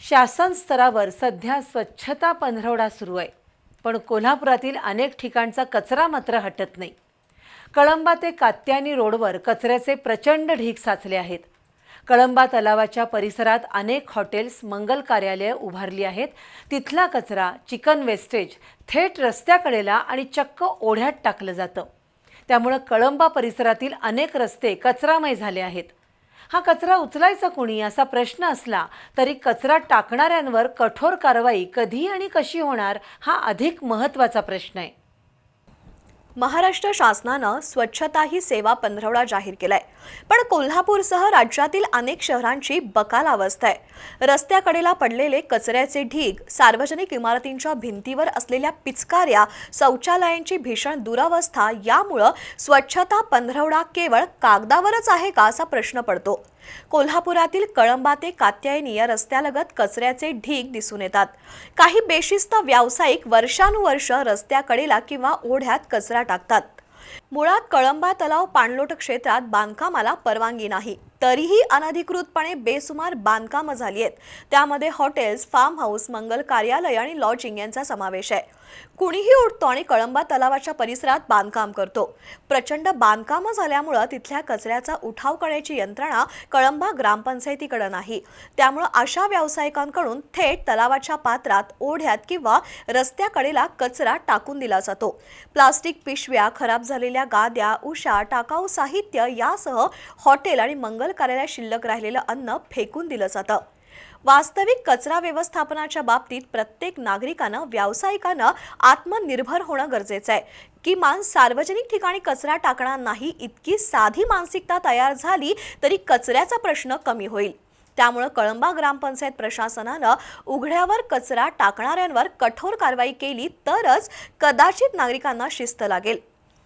शासन स्तरावर सध्या स्वच्छता पंधरवडा सुरू आहे. पण कोल्हापुरातील अनेक ठिकाणचा कचरा मात्र हटत नाही. कळंबा ते कात्यानी रोडवर कचऱ्याचे प्रचंड ढीग साचले आहेत. कळंबा तलावाच्या परिसरात अनेक हॉटेल्स मंगल कार्यालये उभारली आहेत. तिथला कचरा चिकन वेस्टेज थेट रस्त्याकडेला आणि चक्क ओढ्यात टाकलं जातं. त्यामुळं कळंबा परिसरातील अनेक रस्ते कचरामय झाले आहेत. हा कचरा उचलायचा कुणी असा प्रश्न असला तरी कचरा टाकणाऱ्यांवर कठोर कारवाई कधी आणि कशी होणार हा अधिक महत्त्वाचा प्रश्न आहे. महाराष्ट्र शासनानं स्वच्छता ही सेवा पंधरवडा जाहीर केलाय. पण कोल्हापूरसह राज्यातील अनेक शहरांची बकाल अवस्था आहे. रस्त्याकडेला पडलेले कचऱ्याचे ढीग सार्वजनिक इमारतींच्या भिंतीवर असलेल्या पिचकाऱ्या शौचालयांची भीषण दुरावस्था यामुळं स्वच्छता पंधरवडा केवळ कागदावरच आहे का असा प्रश्न पडतो. कोल्हापुरातील कळंबा ते कात्यायनी या रस्त्यालगत कचऱ्याचे ढीग दिसून येतात. काही बेशिस्त व्यावसायिक वर्षानुवर्ष रस्त्याकडेला किंवा ओढ्यात कचरा टाकतात. मुळात कळंबा तलाव पाणलोट क्षेत्रात बांधकामाला परवानगी नाही. तरीही अनधिकृतपणे बेसुमार बांधकामं झाली आहेत. त्यामध्ये हॉटेल्स फार्म हाऊस मंगल कार्यालय आणि लॉजिंग यांचा समावेश आहे. कुणीही उठतो आणि कळंबा तलावाच्या परिसरात बांधकाम करतो. प्रचंड बांधकामं झाल्यामुळं तिथल्या कचऱ्याचा उठाव करण्याची यंत्रणा कळंबा ग्रामपंचायतीकडे नाही. त्यामुळं अशा व्यावसायिकांकडून थेट तलावाच्या पात्रात ओढ्यात किंवा रस्त्याकडेला कचरा टाकून दिला जातो. प्लास्टिक पिशव्या खराब झालेल्या गाद्या उशा टाकाऊ साहित्य यासह हॉटेल आणि मंगल कार्यालयात शिल्लक राहिलेलं अन्न फेकून दिलं जातं. वास्तविक कचरा व्यवस्थापनाच्या बाबतीत प्रत्येक नागरिकानं व्यावसायिकानं आत्मनिर्भर होणं गरजेचं आहे. किमान सार्वजनिक ठिकाणी कचरा टाकणार नाही इतकी साधी मानसिकता तयार झाली तरी कचऱ्याचा प्रश्न कमी होईल. त्यामुळं कळंबा ग्रामपंचायत प्रशासनानं उघड्यावर कचरा टाकणाऱ्यांवर कठोर कारवाई केली तरच कदाचित नागरिकांना शिस्त लागेल.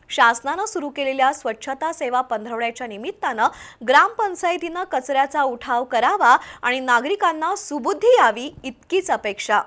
शासनानं सुरू केलेल्या स्वच्छता सेवा पंधरवड्याच्या निमित्तानं ग्रामपंचायतीनं कचऱ्याचा उठाव करावा आणि नागरिकांना सुबुद्धी यावी इतकीच अपेक्षा.